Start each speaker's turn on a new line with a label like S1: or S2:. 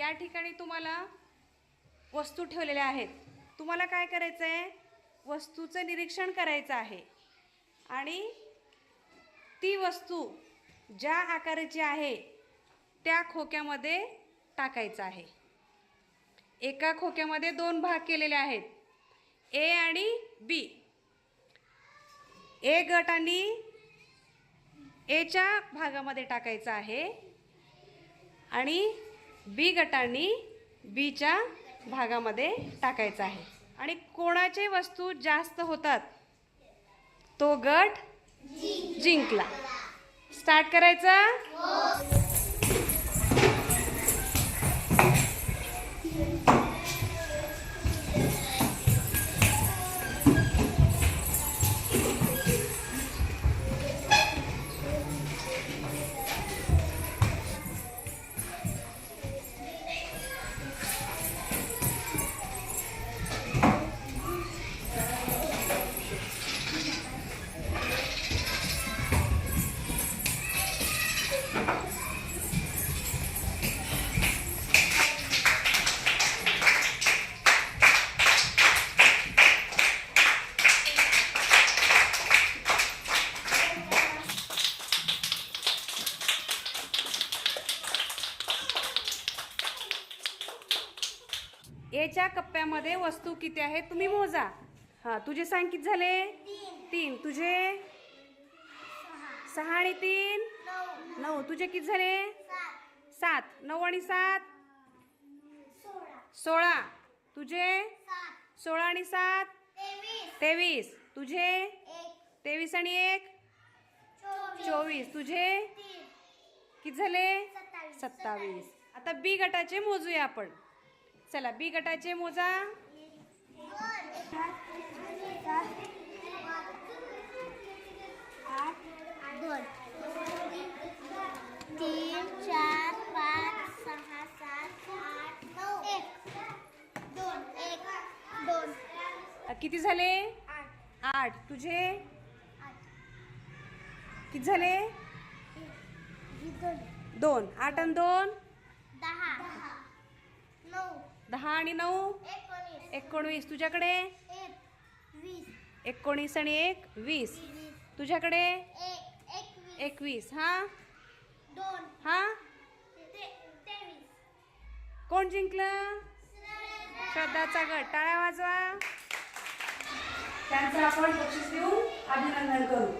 S1: या ठिकाणी तुम्हाला वस्तू ठेवलेल्या आहेत. तुम्हाला काय करायचं आहे वस्तूचं निरीक्षण करायचं आहे. आणि ती वस्तू ज्या आकाराची आहे त्या खोक्यामध्ये टाकायचं आहे. एका खोक्यामध्ये दोन भाग केलेले आहेत. ए आणि बी. ए गट आणि एच्या भागामध्ये टाकायचं आहे. आणि बी गटांनी बीच्या भागामध्ये टाकायचं आहे. आणि कोणाचे वस्तू जास्त होतात? तो गट जिंकला. स्टार्ट करायचा? एच्या कप्प्यामध्ये वस्तू किती आहेत? तुम्ही मोजा. हा तुझे सांग किती झाले? तीन. तुझे? सहा. आणि तीन? नऊ. तुझे किती झाले? सात. नऊ आणि सात? सोळा. तुझे? सोळा आणि सात? तेवीस. तुझे? तेवीस आणि एक? चोवीस. तुझे? किती झाले? सत्तावीस. आता बी गटाचे मोजूया आपण. चला बी गटाचे मोजा.
S2: तीन चार पाच सहा सात आठ नऊ एक दोन एक दोन
S1: किती झाले?
S2: आठ.
S1: तुझे? किती झाले?
S2: दोन.
S1: आठ आणि दोन?
S2: दहा. नऊ.
S1: दहा आणि नऊ? एकोणवीस. तुझ्याकडे? एकोणीस आणि एक वीस. तुझ्याकडे?
S2: एक एकवीस.
S1: हा? हा? कोण जिंकलं? श्रद्धाचा गट. टाळ्या वाजवा. त्यांचं आपण बक्षीस देऊन अभिनंदन करू.